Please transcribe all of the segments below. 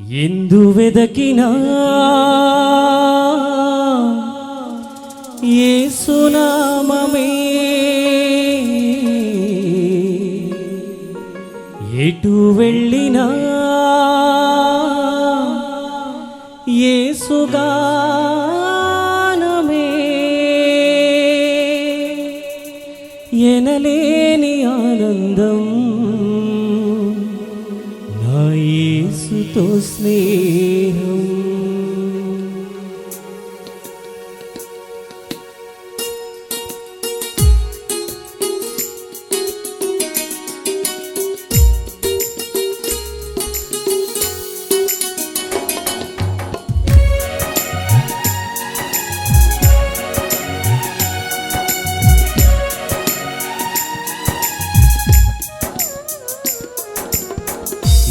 ఎందు వెదకినా ఏ సునామమే ఎటు వెళ్ళినా ఏ సుగానమే ఎనలేని ఆనందం యేసుతో స్నేహం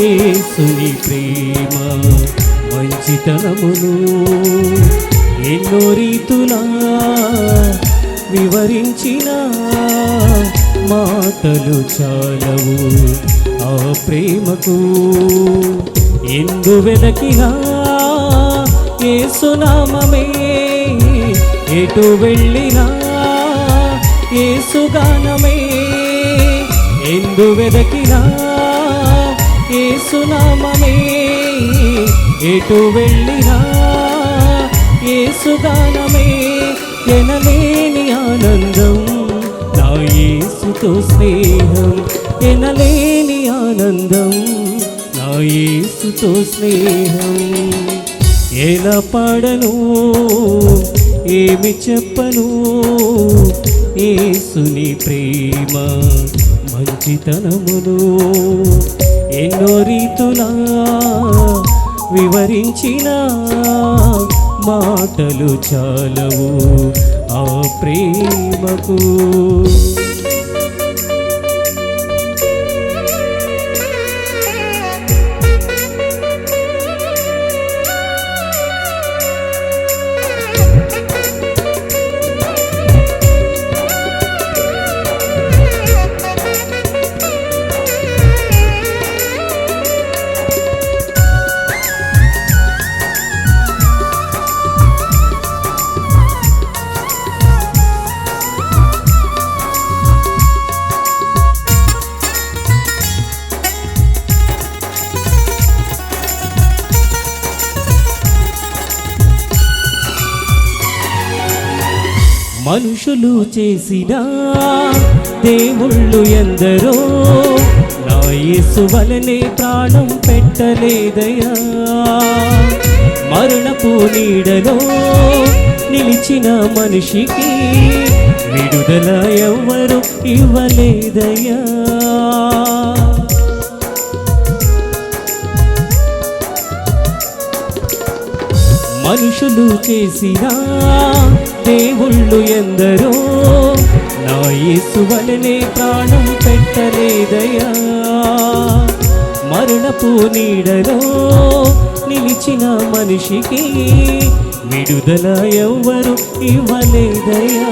ఏసుని ప్రేమ మంచితనమును ఎన్నో రీతులా వివరించిన మాటలు చాలవు ఆ ప్రేమకు. ఎందు వెదకినా ఏసునామమే ఎటు వెళ్ళినా ఏసుగానమే ఎందు వెదకినా ఏసునామమే. ఎటు వెళ్ళినా ఏసుగానమే ఎనలేని ఆనందం నా ఏసుతో స్నేహం. ఎనలేని ఆనందం నా ఏసుతో స్నేహం. ఎలా పాడను? ఏమి చెప్పను? ఏసుని ప్రేమ మంచితనమును ఎన్నో రీతులా వివరించిన మాటలు చాలవు ఆ ప్రేమకు. మనుషులు చేసిన దేవుళ్ళు ఎందరో నా యేసు వలనే ప్రాణం పెట్టలేదయా మరణపు నీడలో నిలిచిన మనిషికి విడుదల ఎవ్వరు ఇవ్వలేదయా మనుషులు చేసినా దేవుళ్ళు ఎందరో? నా యేసువలనే ప్రాణం పెట్టలేదయా మరణపు నీడలో నిలిచిన మనిషికి విడుదల ఎవ్వరు ఇవ్వలేదయా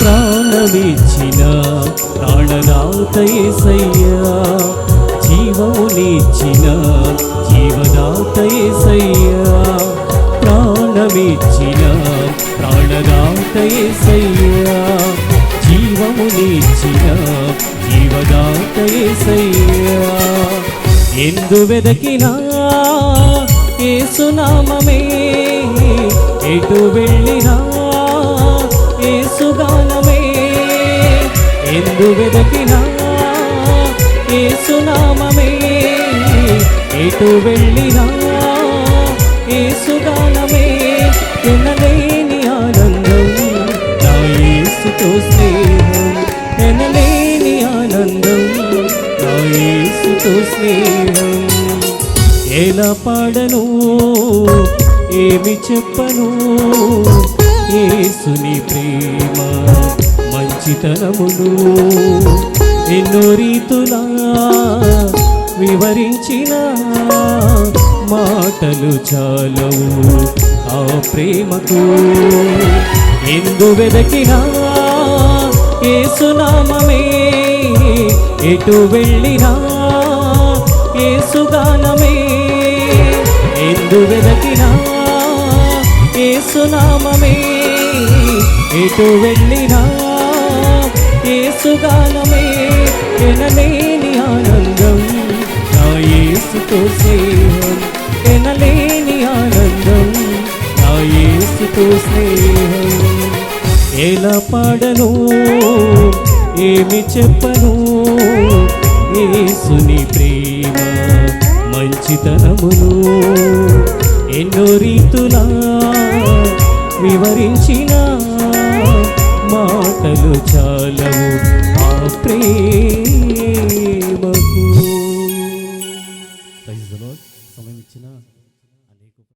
ప్రాణమిచ్చిన ప్రాణనాథ యేసయ్యా జీవమునిచ్చిన జీవదాత యేసయ్యా ప్రాణమిచ్చిన ప్రాణదాత యేసయ్యా జీవమునిచ్చిన జీవదాతయే సయ్యా ఎందు వెదకినా ఏసునామమే ఎటు వెళ్ళినా ఏసుగానమే ఎందు వెదకినా ఏసునామమే ఎటు వెళ్ళినా ఏసుగానమే ఎనలేని ఎలా పాడను? ఏమి చెప్పను? ఏసుని ప్రేమ మంచితనములు ఎన్నో రీతులా వివరించిన మాటలు చాలవు ఆ ప్రేమకు. ఎందు వెదకినా ఏసునామమే ఎటు వెళ్ళినా ఏసుగానమే ఎందు వెదకినా ఏసునామమే ఎటు వెళ్ళినా ఏసుగానమే ఎనలేని ఆనందం నా యేసుతో స్నేహం. ఎనలేని ఆనందం నా యేసుతో స్నేహం. ఎలా పాడను? ఏమి చెప్పను? ఏసుని ప్రేమ మంచితనమును ఎన్నో రీతులా వివరించిన మాటలు చాలవు ఆ ప్రేమకు. సమయం ఇచ్చిన